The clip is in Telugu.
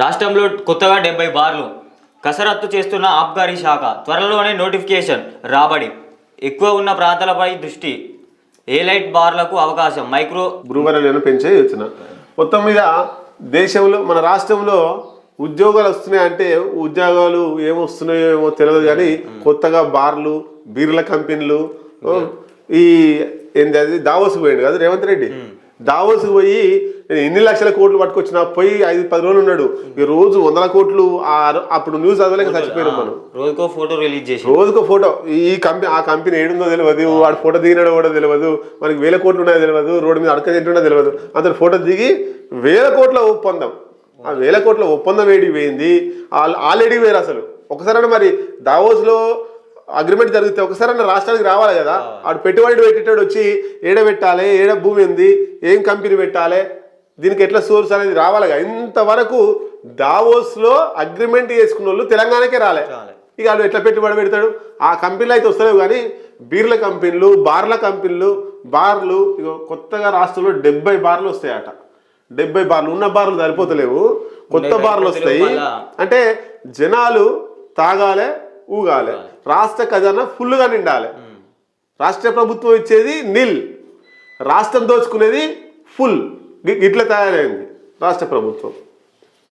రాష్ట్రంలో కొత్తగా డెబ్బై బార్లు. కసరత్తు చేస్తున్న ఆబ్కారీ శాఖ త్వరలోనే నోటిఫికేషన్ రాబడి. ఎక్కువ ఉన్న ప్రాంతాలపై దృష్టి. ఏ లైట్ బార్లకు అవకాశం? మైక్రో భ్రూవరలను పెంచే యోచన. మొత్తం మీద దేశంలో మన రాష్ట్రంలో ఉద్యోగాలు వస్తున్నాయంటే ఉద్యోగాలు ఏమొస్తున్నాయో ఏమో తెలియదు కానీ కొత్తగా బార్లు బీర్ల కంపెనీలు ఈ ఏంది అది దావోస్ పోయాడు కదా రేవంత్ రెడ్డి? దావోస్ పోయి నేను ఎన్ని లక్షల కోట్లు పట్టుకొచ్చినా పోయి ఐదు పది రోజులు ఉన్నాడు. ఈ రోజు వందల కోట్లు అప్పుడు న్యూస్ చదవలేక చచ్చిపోయినాం మనం. రోజుకో ఫోటో రిలీజ్ చేసి. రోజుకో ఫోటో. ఈ కంపెనీ ఆ కంపెనీ ఏడుందో తెలియదు వాడు ఫోటో దిగినాడో కూడా తెలియదు మనకి వేల కోట్లు ఉన్నాయో తెలియదు రోడ్డు మీద అడక తింటుండో తెలియదు అతను ఫోటో దిగి వేల కోట్ల ఒప్పందం. ఆ వేల కోట్ల ఒప్పందం ఏడి పోయింది. ఆల్రెడీ వేరు అసలు. ఒకసారి మరి దావోస్లో అగ్రిమెంట్ జరిగితే ఒకసారి రాష్ట్రానికి రావాలి కదా. ఆడు పెట్టుబడి పెట్టేటాడు వచ్చి ఏడ పెట్టాలి ఏడ భూమి ఉంది ఏం కంపెనీ పెట్టాలి దీనికి ఎట్లా సోర్స్ అనేది రావాలి కదా. ఇంతవరకు దావోస్లో అగ్రిమెంట్ చేసుకున్న వాళ్ళు తెలంగాణకే రాలే. ఇక వాళ్ళు ఎట్లా పెట్టుబడి పెడతాడు? ఆ కంపెనీలు అయితే వస్తలేవు కానీ బీర్ల కంపెనీలు బార్ల కంపెనీలు బార్లు ఇగో కొత్తగా రాష్ట్రంలో డెబ్బై బార్లు వస్తాయట. డెబ్బై బార్లు ఉన్న బార్లు సరిపోతలేవు. కొత్త బార్లు వస్తాయి. అంటే జనాలు తాగాలే ఊగాలే. రాష్ట్ర ఖజానా ఫుల్గా నిండాలి. రాష్ట్ర ప్రభుత్వం ఇచ్చేది నిల్. రాష్ట్రం దోచుకునేది ఫుల్. ఇట్లా తయారైంది రాష్ట్ర ప్రభుత్వం.